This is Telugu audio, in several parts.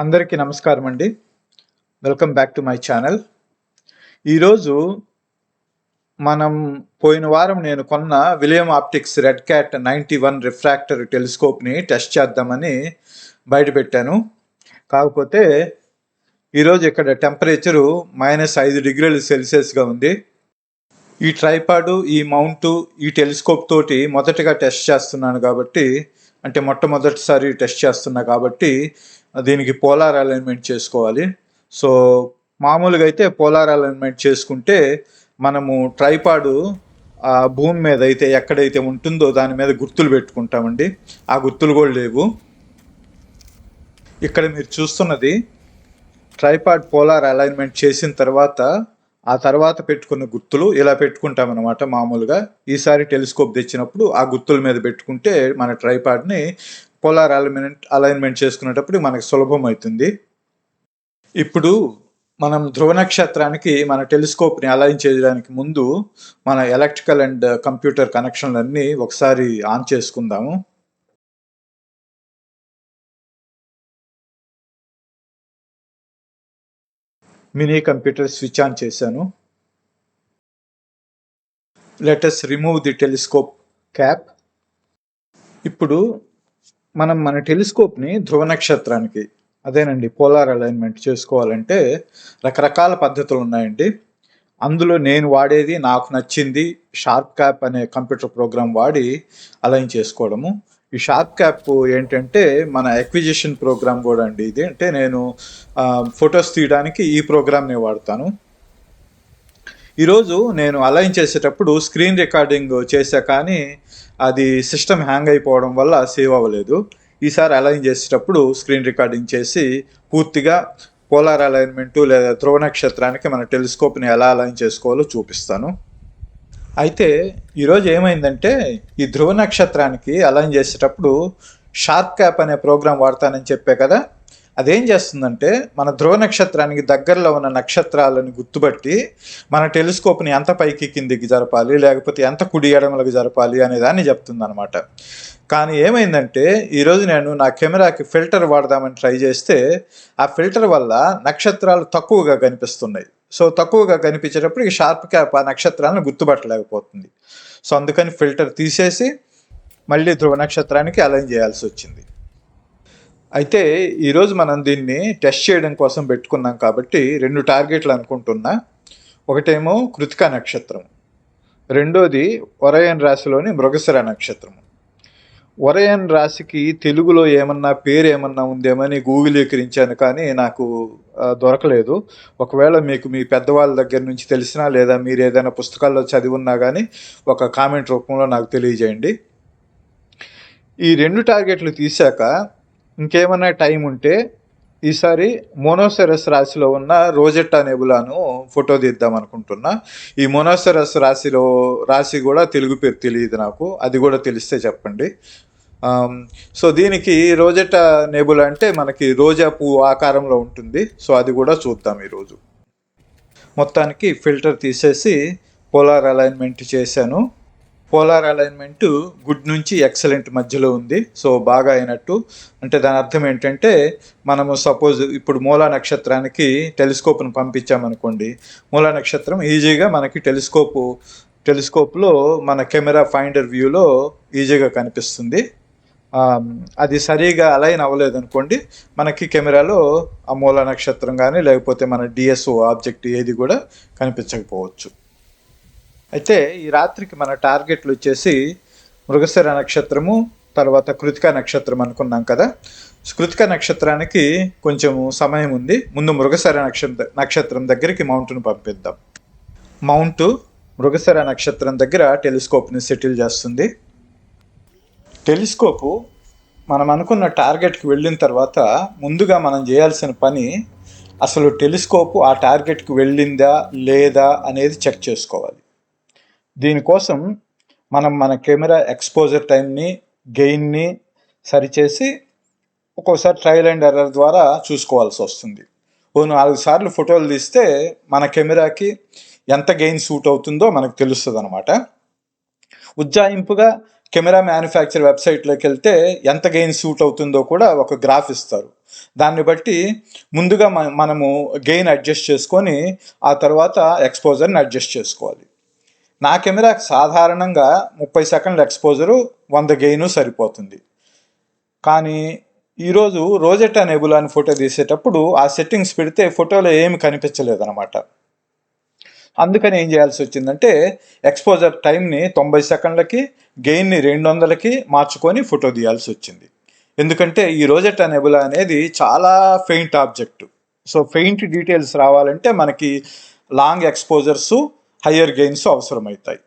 అందరికీ నమస్కారం అండి. Welcome back to my channel ఈరోజు మనం పోయిన వారం నేను కొన్న William Optics Red Cat ninety one refractor టెలిస్కోప్ని test చేద్దామని బయటపెట్టాను. కాకపోతే ఈరోజు ఇక్కడ టెంపరేచరు మైనస్ ఐదు డిగ్రీల సెల్సియస్గా ఉంది. ఈ ట్రైపాడు ఈ మౌంటు ఈ టెలిస్కోప్ తోటి మొదటగా టెస్ట్ చేస్తున్నాను కాబట్టి అంటే మొట్టమొదటిసారి టెస్ట్ చేస్తున్నా కాబట్టి దీనికి పోలార్ అలైన్మెంట్ చేసుకోవాలి. సో మామూలుగా అయితే పోలార్ అలైన్మెంట్ చేసుకుంటే మనము ట్రైపాడు ఆ భూమి మీద అయితే ఎక్కడైతే ఉంటుందో దాని మీద గుర్తులు పెట్టుకుంటామండి. ఆ గుర్తులు కూడా లేవు. ఇక్కడ మీరు చూస్తున్నది ట్రైపాడ్ పోలార్ అలైన్మెంట్ చేసిన తర్వాత ఆ తర్వాత పెట్టుకున్న గుర్తులు ఇలా పెట్టుకుంటాం అనమాట మామూలుగా. ఈసారి టెలిస్కోప్ తెచ్చినప్పుడు ఆ గుర్తుల మీద పెట్టుకుంటే మన ట్రైపాడ్ని పోలార్ అలైన్మెంట్ అలైన్మెంట్ చేసుకునేటప్పుడు మనకు సులభం అవుతుంది ఇప్పుడు మనం ధ్రువ నక్షత్రానికి మన టెలిస్కోప్ని అలైన్ చేయడానికి ముందు మన ఎలక్ట్రికల్ అండ్ కంప్యూటర్ కనెక్షన్లన్నీ ఒకసారి ఆన్ చేసుకుందాము. మినీ కంప్యూటర్ స్విచ్ ఆన్ చేశాను. Let us remove the telescope cap ఇప్పుడు మనం మన టెలిస్కోప్ని ధ్రువ నక్షత్రానికి అదేనండి పోలార్ అలైన్మెంట్ చేసుకోవాలంటే రకరకాల పద్ధతులు ఉన్నాయండి. అందులో నేను వాడేది నాకు నచ్చింది షార్ప్ క్యాప్ అనే కంప్యూటర్ ప్రోగ్రామ్ వాడి అలైన్ చేసుకోవడము. ఈ షార్ప్ క్యాప్ ఏంటంటే మన ఎక్విజిషన్ ప్రోగ్రామ్ కూడా అండి ఇది. అంటే నేను ఫొటోస్ తీయడానికి ఈ ప్రోగ్రామ్ని వాడతాను. ఈరోజు నేను అలైన్ చేసేటప్పుడు స్క్రీన్ రికార్డింగ్ చేశా కానీ అది సిస్టమ్ హ్యాంగ్ అయిపోవడం వల్ల సేవ్ అవ్వలేదు. ఈసారి అలైన్ చేసేటప్పుడు స్క్రీన్ రికార్డింగ్ చేసి పూర్తిగా పోలార్ అలైన్మెంటు లేదా ధ్రువ నక్షత్రానికి మన టెలిస్కోప్ని ఎలా అలైన్ చేసుకోవాలో చూపిస్తాను. అయితే ఈరోజు ఏమైందంటే ఈ ధ్రువ నక్షత్రానికి అలైన్ చేసేటప్పుడు షార్ప్ క్యాప్ అనే ప్రోగ్రాం వాడతానని చెప్పే కదా అదేం చేస్తుందంటే మన ధ్రువ నక్షత్రానికి దగ్గరలో ఉన్న నక్షత్రాలను గుర్తుపట్టి మన టెలిస్కోప్ని ఎంత పైకి కిందికి జరపాలి లేకపోతే ఎంత కుడి ఎడమలకు జరపాలి అనే దాన్ని చెప్తుంది అనమాట కానీ ఏమైందంటే ఈరోజు నేను నా కెమెరాకి ఫిల్టర్ వాడదామని ట్రై చేస్తే ఆ ఫిల్టర్ వల్ల నక్షత్రాలు తక్కువగా కనిపిస్తున్నాయి. సో తక్కువగా కనిపించేటప్పుడు ఈ షార్ప్ క్యాప్ ఆ నక్షత్రాలను గుర్తుపట్టలేకపోతుంది. సో అందుకని ఫిల్టర్ తీసేసి మళ్ళీ ధ్రువ నక్షత్రానికి అలైన్ చేయాల్సి వచ్చింది. అయితే ఈరోజు మనం దీన్ని టెస్ట్ చేయడం కోసం పెట్టుకున్నాం కాబట్టి రెండు టార్గెట్లు అనుకుంటున్నా. ఒకటేమో కృతికా నక్షత్రం. రెండోది ఒరయన్ రాశిలోని మృగశిర నక్షత్రం. వరయన్ రాశికి తెలుగులో ఏమన్నా పేరు ఏమన్నా ఉందేమని గూగులీకరించాను కానీ నాకు దొరకలేదు. ఒకవేళ మీకు మీ పెద్దవాళ్ళ దగ్గర నుంచి తెలిసినా లేదా మీరు ఏదైనా పుస్తకాల్లో చదివి ఉన్నా కానీ ఒక కామెంట్ రూపంలో నాకు తెలియజేయండి. ఈ రెండు టార్గెట్లు తీశాక ఇంకేమైనా టైం ఉంటే ఈసారి మోనోసెరస్ రాశిలో ఉన్న రోజెట్టా నెబులాను ఫోటో తీద్దాం అనుకుంటున్నా. ఈ మొనోసరస్ రాశిలో రాశి కూడా తెలుగు పేరు తెలియదు నాకు. అది కూడా తెలిస్తే చెప్పండి. సో దీనికి రోజట నెబులా అంటే మనకి రోజా పువ్వు ఆకారంలో ఉంటుంది. సో అది కూడా చూద్దాం ఈరోజు. మొత్తానికి ఫిల్టర్ తీసేసి పోలార్ అలైన్మెంట్ చేశాను. పోలార్ అలైన్మెంట్ గుడ్ నుంచి ఎక్సలెంట్ మధ్యలో ఉంది. సో బాగా అయినట్టు. అంటే దాని అర్థం ఏంటంటే మనము సపోజ్ ఇప్పుడు మూలా నక్షత్రానికి టెలిస్కోప్ను పంపించామనుకోండి. మూలా నక్షత్రం ఈజీగా మనకి టెలిస్కోపు టెలిస్కోప్లో మన కెమెరా ఫైండర్ వ్యూలో ఈజీగా కనిపిస్తుంది. అది సరిగా అలైన్ అవ్వలేదు అనుకోండి మనకి కెమెరాలో ఆ మూల నక్షత్రం కానీ లేకపోతే మన డిఎస్ఓ ఆబ్జెక్ట్ ఏది కూడా కనిపించకపోవచ్చు. అయితే ఈ రాత్రికి మన టార్గెట్లు వచ్చేసి మృగశిర నక్షత్రము తర్వాత కృతిక నక్షత్రం అనుకున్నాం కదా. కృతిక నక్షత్రానికి కొంచెం సమయం ఉంది. ముందు మృగశిర నక్షత్ర నక్షత్రం దగ్గరికి మౌంట్ను పంపిద్దాం. మౌంట్ మృగశిర నక్షత్రం దగ్గర టెలిస్కోప్ని సెటిల్ చేస్తుంది. టెలిస్కోపు మనం అనుకున్న టార్గెట్కి వెళ్ళిన తర్వాత ముందుగా మనం చేయాల్సిన పని అసలు టెలిస్కోపు ఆ టార్గెట్కి వెళ్ళిందా లేదా అనేది చెక్ చేసుకోవాలి. దీనికోసం మనం మన కెమెరా ఎక్స్పోజర్ టైంని గెయిన్ని సరిచేసి ఒక్కోసారి ట్రయల్ అండ్ ఎర్రర్ ద్వారా చూసుకోవాల్సి వస్తుంది. ఓ నాలుగు సార్లు ఫోటోలు తీస్తే మన కెమెరాకి ఎంత గెయిన్ సూట్ అవుతుందో మనకు తెలుస్తుంది అనమాట ఉజ్జాయింపుగా కెమెరా మ్యానుఫ్యాక్చర్ వెబ్సైట్లోకి వెళ్తే ఎంత గెయిన్ సూట్ అవుతుందో కూడా ఒక గ్రాఫ్ ఇస్తారు. దాన్ని బట్టి ముందుగా మనము గెయిన్ అడ్జస్ట్ చేసుకొని ఆ తర్వాత ఎక్స్పోజర్ని అడ్జస్ట్ చేసుకోవాలి. నా కెమెరాకి సాధారణంగా ముప్పై సెకండ్ల ఎక్స్పోజరు వంద గెయిన్ సరిపోతుంది. కానీ ఈరోజు రోజెట్టా నెబులా అని ఫోటో తీసేటప్పుడు ఆ సెట్టింగ్స్ పెడితే ఫోటోలో ఏమి కనిపించలేదన్నమాట. అందుకని ఏం చేయాల్సి వచ్చిందంటే ఎక్స్పోజర్ టైంని తొంభై సెకండ్లకి గెయిన్ని రెండు వందలకి మార్చుకొని ఫోటో తీయాల్సి వచ్చింది. ఎందుకంటే ఈ రోజెట్టా నెబులా అనేది చాలా faint object. So faint details రావాలంటే మనకి లాంగ్ ఎక్స్పోజర్సు హయ్యర్ గెయిన్స్ అవసరమవుతాయి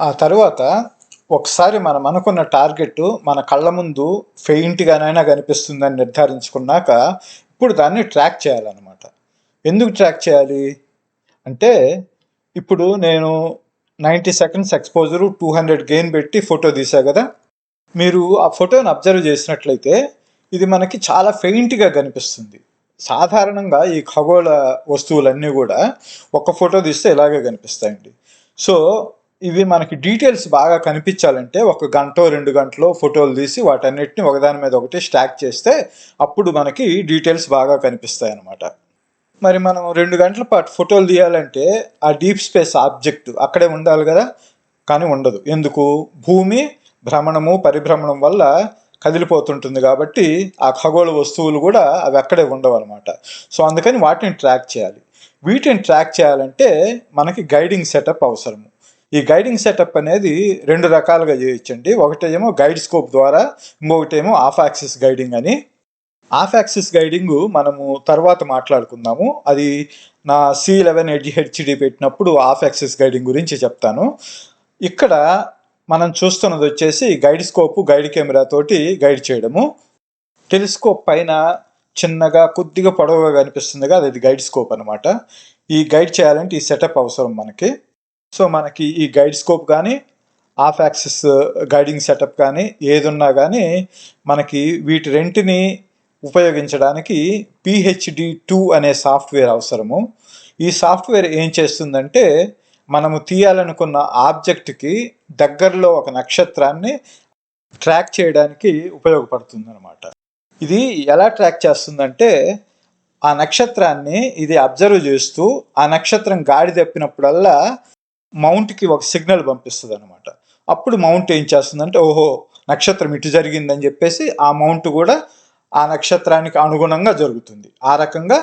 ఆ తర్వాత ఒకసారి మనం అనుకున్న టార్గెట్ మన కళ్ళ ముందు ఫెయింట్గానైనా కనిపిస్తుందని నిర్ధారించుకున్నాక ఇప్పుడు దాన్ని ట్రాక్ చేయాలన్నమాట. ఎందుకు ట్రాక్ చేయాలి? అంటే ఇప్పుడు నేను ninety seconds exposure two hundred gain పెట్టి ఫోటో తీసా కదా? మీరు ఆ ఫోటోని అబ్జర్వ్ చేసినట్లయితే ఇది మనకి చాలా ఫెయింట్గా కనిపిస్తుంది. సాధారణంగా ఈ ఖగోళ వస్తువులన్నీ కూడా ఒక ఫోటో తీస్తే ఇలాగే కనిపిస్తాయండి. సో ఇవి మనకి డీటెయిల్స్ బాగా కనిపించాలంటే ఒక గంట రెండు గంటలో ఫోటోలు తీసి వాటన్నిటిని ఒకదాని మీద ఒకటి స్టాక్ చేస్తే అప్పుడు మనకి డీటెయిల్స్ బాగా కనిపిస్తాయి అన్నమాట మరి మనం రెండు గంటల పాటు ఫోటోలు తీయాలంటే ఆ డీప్ స్పేస్ ఆబ్జెక్ట్ అక్కడే ఉండాలి కదా? కానీ ఉండదు. ఎందుకు? భూమి భ్రమణము పరిభ్రమణం వల్ల కదిలిపోతుంటుంది కాబట్టి ఆ ఖగోళ వస్తువులు కూడా అవి అక్కడే ఉండవు అనమాట సో అందుకని వాటిని ట్రాక్ చేయాలి. వీటిని ట్రాక్ చేయాలంటే మనకి గైడింగ్ సెటప్ అవసరము. ఈ గైడింగ్ సెటప్ అనేది రెండు రకాలుగా చేయొచ్చండి. ఒకటేమో గైడ్ స్కోప్ ద్వారా ఇంకొకటేమో ఆఫ్ యాక్సిస్ గైడింగ్ అని. ఆఫ్ యాక్సిస్ గైడింగ్ మనము తర్వాత మాట్లాడుకుందాము. అది నా సి లెవెన్ ఎడ్జ్ హెచ్డి పెట్టినప్పుడు ఆఫ్ యాక్సిస్ గైడింగ్ గురించి చెప్తాను. ఇక్కడ మనం చూస్తున్నది వచ్చేసి గైడ్ స్కోప్ గైడ్ కెమెరా తోటి గైడ్ చేయడము. టెలిస్కోప్ పైన చిన్నగా కొద్దిగా పొడవుగా కనిపిస్తుంది కదా అది గైడ్ స్కోప్ అనమాట ఈ గైడ్ చేయాలంటే ఈ సెటప్ అవసరం మనకి. సో మనకి ఈ గైడ్ స్కోప్ కానీ ఆఫ్ యాక్సిస్ గైడింగ్ సెటప్ కానీ ఏది ఉన్నా కానీ మనకి వీటి రెంటిని ఉపయోగించడానికి పిహెచ్డి టూ అనే సాఫ్ట్వేర్ అవసరము. ఈ సాఫ్ట్వేర్ ఏం చేస్తుందంటే మనము తీయాలనుకున్న ఆబ్జెక్ట్కి దగ్గరలో ఒక నక్షత్రాన్ని ట్రాక్ చేయడానికి ఉపయోగపడుతుంది అనమాట ఇది ఎలా ట్రాక్ చేస్తుందంటే ఆ నక్షత్రాన్ని ఇది అబ్జర్వ్ చేస్తూ ఆ నక్షత్రం గాడి తప్పినప్పుడల్లా మౌంట్కి ఒక సిగ్నల్ పంపిస్తుంది అనమాట అప్పుడు మౌంట్ ఏం చేస్తుందంటే ఓహో నక్షత్రం ఇటు జరిగిందని చెప్పేసి ఆ మౌంట్ కూడా ఆ నక్షత్రానికి అనుగుణంగా జరుగుతుంది. ఆ రకంగా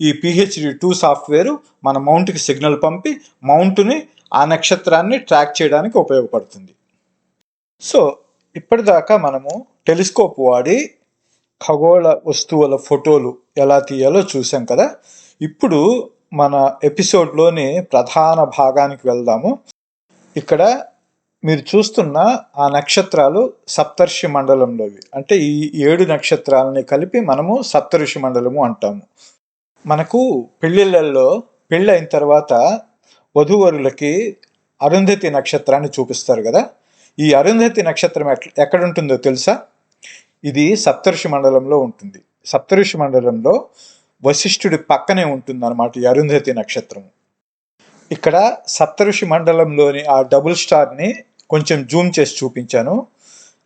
ఈ పిహెచ్డి టూ సాఫ్ట్వేర్ మన మౌంట్కి సిగ్నల్ పంపి మౌంట్ని ఆ నక్షత్రాన్ని ట్రాక్ చేయడానికి ఉపయోగపడుతుంది. సో ఇప్పటిదాకా మనము టెలిస్కోప్ వాడి ఖగోళ వస్తువుల ఫోటోలు ఎలా తీయాలో చూసాం కదా. ఇప్పుడు మన ఎపిసోడ్లోని ప్రధాన భాగానికి వెళ్దాము. ఇక్కడ మీరు చూస్తున్న ఆ నక్షత్రాలు సప్తర్షి మండలంలోవి. అంటే ఈ ఏడు నక్షత్రాలని కలిపి మనము సప్తర్షి మండలము అంటాము. మనకు పెళ్ళిళ్ళల్లో పెళ్ళి అయిన తర్వాత వధూవరులకి అరుంధతి నక్షత్రాన్ని చూపిస్తారు కదా. ఈ అరుంధతి నక్షత్రం ఎట్ ఎక్కడ ఉంటుందో తెలుసా? ఇది సప్తఋషి మండలంలో ఉంటుంది. సప్తఋషి మండలంలో వశిష్ఠుడి పక్కనే ఉంటుంది అనమాట ఈ అరుంధతి నక్షత్రం ఇక్కడ సప్తఋషి మండలంలోని ఆ డబుల్ స్టార్ని కొంచెం జూమ్ చేసి చూపించాను.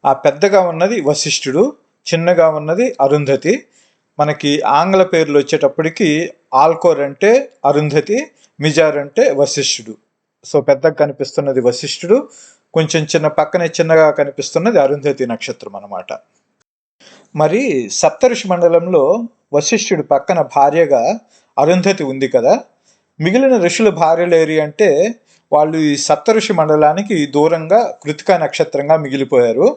ఆ పెద్దగా ఉన్నది వశిష్ఠుడు చిన్నగా ఉన్నది అరుంధతి మనకి ఆంగ్ల పేర్లు వచ్చేటప్పటికి ఆల్కోర్ అంటే అరుంధతి మిజార్ అంటే వశిష్ఠుడు. సో పెద్దగా కనిపిస్తున్నది వశిష్ఠుడు కొంచెం చిన్న పక్కనే చిన్నగా కనిపిస్తున్నది అరుంధతి నక్షత్రం అన్నమాట. మరి సప్తఋషి మండలంలో వశిష్ఠుడి పక్కన భార్యగా అరుంధతి ఉంది కదా. మిగిలిన ఋషుల భార్యలేరి అంటే వాళ్ళు ఈ సప్తఋషి మండలానికి దూరంగా కృతికా నక్షత్రంగా మిగిలిపోయారు.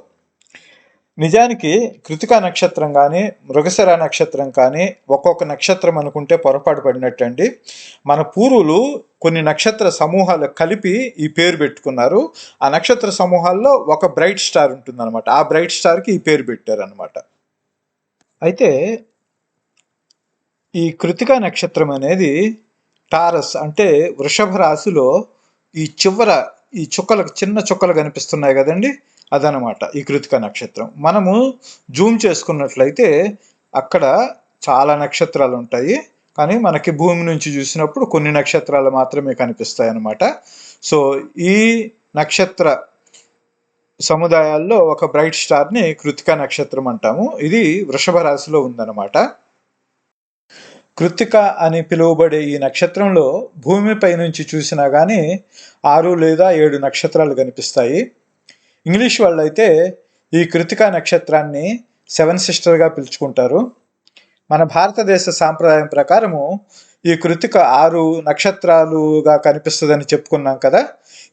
నిజానికి కృతికా నక్షత్రం కానీ మృగశర నక్షత్రం కానీ ఒక్కొక్క నక్షత్రం అనుకుంటే పొరపాటు పడినట్టండి. మన పూర్వులు కొన్ని నక్షత్ర సమూహాలు కలిపి ఈ పేరు పెట్టుకున్నారు. ఆ నక్షత్ర సమూహాల్లో ఒక బ్రైట్ స్టార్ ఉంటుందన్నమాట. ఆ బ్రైట్ స్టార్కి ఈ పేరు పెట్టారనమాట అయితే ఈ కృతికా నక్షత్రం అనేది టారస్ అంటే వృషభ రాశిలో ఈ చివర ఈ చుక్కలకు చిన్న చుక్కలు కనిపిస్తున్నాయి కదండి. అదనమాట ఈ కృతిక నక్షత్రం. మనము జూమ్ చేసుకున్నట్లయితే అక్కడ చాలా నక్షత్రాలు ఉంటాయి. కానీ మనకి భూమి నుంచి చూసినప్పుడు కొన్ని నక్షత్రాలు మాత్రమే కనిపిస్తాయి అన్నమాట సో ఈ నక్షత్ర సముదాయాల్లో ఒక బ్రైట్ స్టార్ని కృతికా నక్షత్రం అంటాము. ఇది వృషభ రాశిలో ఉందన్నమాట. కృత్తిక అని పిలువబడే ఈ నక్షత్రంలో భూమిపై నుంచి చూసినా కానీ ఆరు లేదా ఏడు నక్షత్రాలు కనిపిస్తాయి. ఇంగ్లీష్ వాళ్ళు అయితే ఈ కృతికా నక్షత్రాన్ని సెవెన్ సిస్టర్గా పిలుచుకుంటారు. మన భారతదేశ సాంప్రదాయం ప్రకారము ఈ కృతిక ఆరు నక్షత్రాలుగా కనిపిస్తుందని చెప్పుకున్నాం కదా.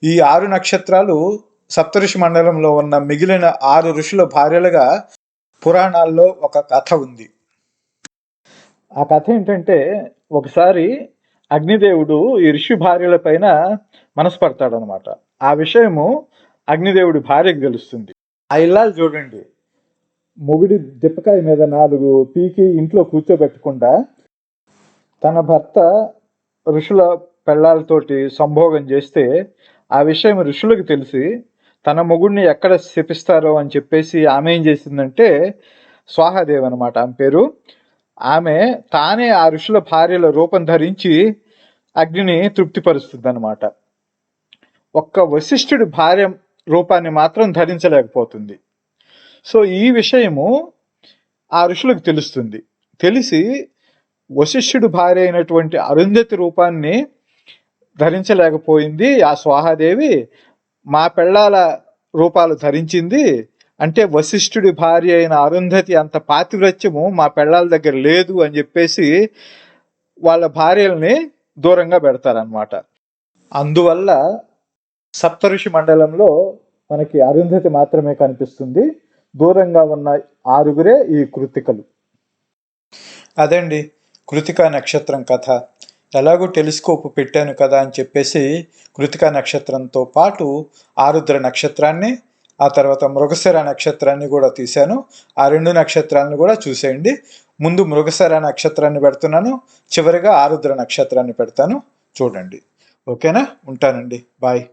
ఈ ఆరు నక్షత్రాలు సప్తఋషి మండలంలో ఉన్న మిగిలిన ఆరు ఋషుల భార్యలుగా పురాణాల్లో ఒక కథ ఉంది. ఆ కథ ఏంటంటే ఒకసారి అగ్నిదేవుడు ఈ ఋషి భార్యల పైన మనసు పడతాడనమాట. ఆ విషయము అగ్నిదేవుడి భార్యకు తెలుస్తుంది. ఆ ఇల్లాలు చూడండి. మొగుడి దిప్పకాయ మీద నాలుగు పీకి ఇంట్లో కూర్చోబెట్టకుండా తన భర్త ఋషుల పెళ్ళాలతోటి సంభోగం చేస్తే ఆ విషయం ఋషులకు తెలిసి తన మొగుడిని ఎక్కడ శపిస్తారో అని చెప్పేసి ఆమె ఏం చేసిందంటే స్వాహాదేవ్ అనమాట ఆమె పేరు. ఆమె తానే ఆ ఋషుల భార్యల రూపం ధరించి అగ్నిని తృప్తిపరుస్తుంది అనమాట ఒక్క వశిష్ఠుడి భార్య రూపాన్ని మాత్రం ధరించలేకపోతుంది. సో ఈ విషయము ఆ ఋషులకు తెలుస్తుంది. తెలిసి వశిష్ఠుడి భార్య అయినటువంటి అరుంధతి రూపాన్ని ధరించలేకపోయింది. ఆ స్వాహాదేవి మా పెళ్ళాల రూపాలు ధరించింది. అంటే వశిష్ఠుడి భార్య అయిన అరుంధతి అంత పాతివ్రత్యము మా పెళ్ళాల దగ్గర లేదు అని చెప్పేసి వాళ్ళ భార్యల్ని దూరంగా పెడతారనమాట అందువల్ల సప్తఋషి మండలంలో మనకి అరుంధతి మాత్రమే కనిపిస్తుంది. దూరంగా ఉన్న ఆరుగురే ఈ కృతికలు. అదండి? కృతికా నక్షత్రం కథ. ఎలాగో టెలిస్కోప్ పెట్టాను కదా అని చెప్పేసి కృతికా నక్షత్రంతో పాటు ఆరుద్ర నక్షత్రాన్ని ఆ తర్వాత మృగశిర నక్షత్రాన్ని కూడా తీశాను. ఆ రెండు నక్షత్రాలను కూడా చూసేయండి. ముందు మృగశిర నక్షత్రాన్ని పెడుతున్నాను చివరిగా ఆరుద్ర నక్షత్రాన్ని పెడతాను. చూడండి. ఓకేనా? ఉంటానండి. బాయ్.